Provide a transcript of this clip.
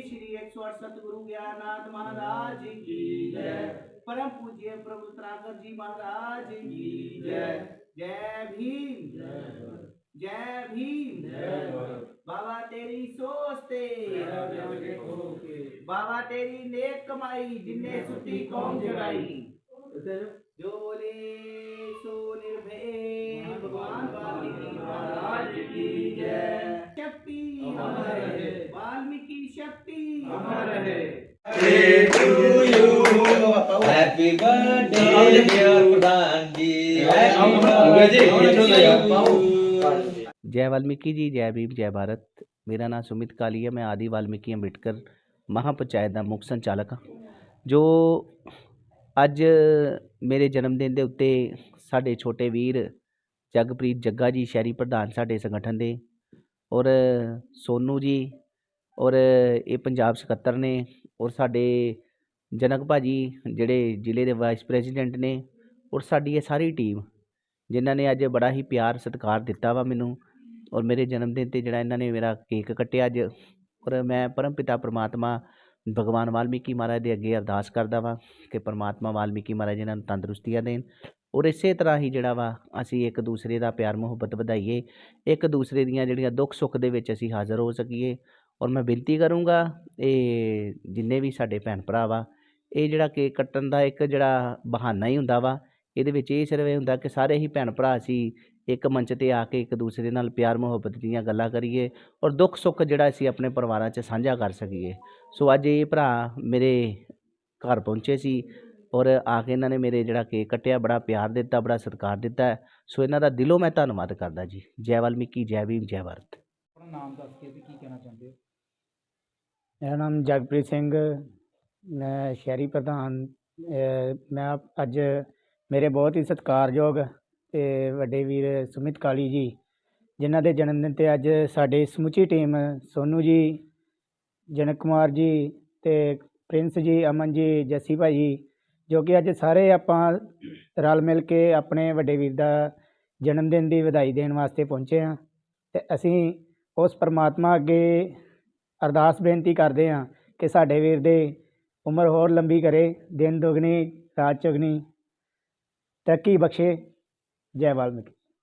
श्री 108 सतगुरु ज्ञाननाथ महाराज की जय परम पूज्य प्रभु त्राकर जी महाराज की जय जय भीम जय भीम बाबा तेरी सोचते बाबा तेरी नेक कमाई जिन्ने सुती कौम जगाई जो बोले सो निर्भय भगवान वाल्मीकि महाराज की जय शक्ति अमर रहे। Happy birthday, dear Pradhan ji. Happy birthday. जय वाल्मीकि जी जय भीम जय भारत ਮੇਰਾ ਨਾਮ ਸੁਮਿਤ ਕਾਲੀ ਹੈ ਮੈਂ ਆਦੀ ਵਾਲਮੀਕੀ ਅੰਬੇਡਕਰ ਮਹਾਪੰਚਾਇਤ ਦਾ ਮੁੱਖ ਸੰਚਾਲਕ ਹਾਂ ਜੋ ਅੱਜ ਮੇਰੇ ਜਨਮ ਦਿਨ ਦੇ ਉੱਤੇ ਸਾਡੇ ਛੋਟੇ ਵੀਰ ਜਗਪ੍ਰੀਤ ਜੱਗਾ ਜੀ ਸ਼ਹਿਰੀ ਪ੍ਰਧਾਨ ਸਾਡੇ ਸੰਗਠਨ ਦੇ ਔਰ ਸੋਨੂ ਜੀ ਔਰ ਇਹ ਪੰਜਾਬ ਸਕੱਤਰ ਨੇ ਔਰ ਸਾਡੇ ਜਨਕ ਭਾਜੀ ਜਿਹੜੇ ਜ਼ਿਲ੍ਹੇ ਦੇ ਵਾਈਸ ਪ੍ਰੈਜ਼ੀਡੈਂਟ ਨੇ ਔਰ ਸਾਡੀ ਇਹ ਸਾਰੀ ਟੀਮ ਜਿਨ੍ਹਾਂ ਨੇ ਅੱਜ ਬੜਾ ਹੀ ਪਿਆਰ ਸਤਿਕਾਰ ਦਿੱਤਾ ਵਾ ਮੈਨੂੰ ਔਰ ਮੇਰੇ ਜਨਮ ਦਿਨ 'ਤੇ ਜਿਹੜਾ ਇਹਨਾਂ ਨੇ ਮੇਰਾ ਕੇਕ ਕੱਟਿਆ ਅੱਜ ਔਰ ਮੈਂ ਪਰਮ ਪਿਤਾ ਪ੍ਰਮਾਤਮਾ ਭਗਵਾਨ ਵਾਲਮੀਕੀ ਮਹਾਰਾਜ ਦੇ ਅੱਗੇ ਅਰਦਾਸ ਕਰਦਾ ਵਾਂ ਕਿ ਪ੍ਰਮਾਤਮਾ ਵਾਲਮੀਕੀ ਮਹਾਰਾਜ ਇਹਨਾਂ ਨੂੰ ਤੰਦਰੁਸਤੀਆਂ ਦੇਣ ਔਰ ਇਸੇ ਤਰ੍ਹਾਂ ਹੀ ਜਿਹੜਾ ਵਾ ਅਸੀਂ ਇੱਕ ਦੂਸਰੇ ਦਾ ਪਿਆਰ ਮੁਹੱਬਤ ਵਧਾਈਏ, ਇੱਕ ਦੂਸਰੇ ਦੀਆਂ ਜਿਹੜੀਆਂ ਦੁੱਖ ਸੁੱਖ ਦੇ ਵਿੱਚ ਅਸੀਂ ਹਾਜ਼ਰ ਹੋ ਸਕੀਏ ਔਰ ਮੈਂ ਬੇਨਤੀ ਕਰੂੰਗਾ, ਇਹ ਜਿੰਨੇ ਵੀ ਸਾਡੇ ਭੈਣ ਭਰਾ ਵਾ, ਇਹ ਜਿਹੜਾ ਕੇਕ ਕੱਟਣ ਦਾ ਇੱਕ ਜਿਹੜਾ ਬਹਾਨਾ ਹੀ ਹੁੰਦਾ ਵਾ, ਇਹਦੇ ਵਿੱਚ ਇਹ ਸਿਰਫ ਇਹ ਹੁੰਦਾ ਕਿ ਸਾਰੇ ਹੀ ਭੈਣ ਭਰਾ ਅਸੀਂ ਇੱਕ ਮੰਚ ਤੇ ਆ ਕੇ ਇੱਕ ਦੂਸਰੇ ਨਾਲ ਪਿਆਰ, ਮੁਹੱਬਤ ਦੀਆਂ ਗੱਲਾਂ ਕਰੀਏ ਔਰ ਦੁੱਖ ਸੁੱਖ ਜਿਹੜਾ ਅਸੀਂ ਆਪਣੇ ਪਰਿਵਾਰਾਂ 'ਚ ਸਾਂਝਾ ਕਰ ਸਕੀਏ। ਸੋ ਅੱਜ ਇਹ ਭਰਾ ਮੇਰੇ ਘਰ ਪਹੁੰਚੇ ਸੀ ਔਰ ਆ ਕੇ ਇਹਨਾਂ ਨੇ ਮੇਰੇ ਜਿਹੜਾ ਕੇਕ ਕੱਟਿਆ ਬੜਾ ਪਿਆਰ ਦਿੱਤਾ, ਬੜਾ ਸਤਿਕਾਰ ਦਿੱਤਾ। ਸੋ ਇਹਨਾਂ ਦਾ ਦਿਲੋਂ ਮੈਂ ਧੰਨਵਾਦ ਕਰਦਾ ਜੀ। ਜੈ ਵਾਲਮੀਕੀ, ਜੈ ਭੀਮ, ਜੈ ਭਾਰਤ। ਆਪਣਾ ਨਾਮ ਦੱਸ ਕੇ ਵੀ ਕੀ ਕਹਿਣਾ ਚਾਹੁੰਦੇ ਹੋ? ਮੇਰਾ ਨਾਮ ਜਗਪ੍ਰੀਤ ਸਿੰਘ, ਮੈਂ ਸ਼ਹਿਰੀ ਪ੍ਰਧਾਨ ਮੈਂ ਅੱਜ ਮੇਰੇ ਬਹੁਤ ਹੀ ਸਤਿਕਾਰਯੋਗ ਅਤੇ ਵੱਡੇ ਵੀਰ ਸੁਮਿਤ ਕਾਲੀ ਜੀ, ਜਿਨ੍ਹਾਂ ਦੇ ਜਨਮ ਦਿਨ ਤੇ ਅੱਜ ਸਾਡੇ ਸਮੁੱਚੀ ਟੀਮ ਸੋਨੂ ਜੀ, ਜਨਕ ਕੁਮਾਰ ਜੀ ਅਤੇ ਪ੍ਰਿੰਸ ਜੀ, ਅਮਨ ਜੀ, ਜੱਸੀ ਭਾਜੀ ਜੋ ਕਿ ਅੱਜ ਸਾਰੇ ਆਪਾਂ ਰਲ ਮਿਲ ਕੇ ਆਪਣੇ ਵੱਡੇ ਵੀਰ ਦਾ ਜਨਮ ਦਿਨ ਦੀ ਵਧਾਈ ਦੇਣ ਵਾਸਤੇ ਪਹੁੰਚੇ ਹਾਂ ਅਤੇ ਅਸੀਂ ਉਸ ਪਰਮਾਤਮਾ ਅੱਗੇ ਅਰਦਾਸ ਬੇਨਤੀ ਕਰਦੇ ਹਾਂ ਕਿ ਸਾਡੇ ਵੀਰ ਦੇ ਉਮਰ ਹੋਰ ਲੰਬੀ ਕਰੇ, ਦਿਨ ਦੁਗਣੀ, ਰਾਤ ਚੁਗਣੀ। ਤਰੱਕੀ ਬਖਸ਼ੇ। ਜੈ ਵਾਲਮੀਕੀ।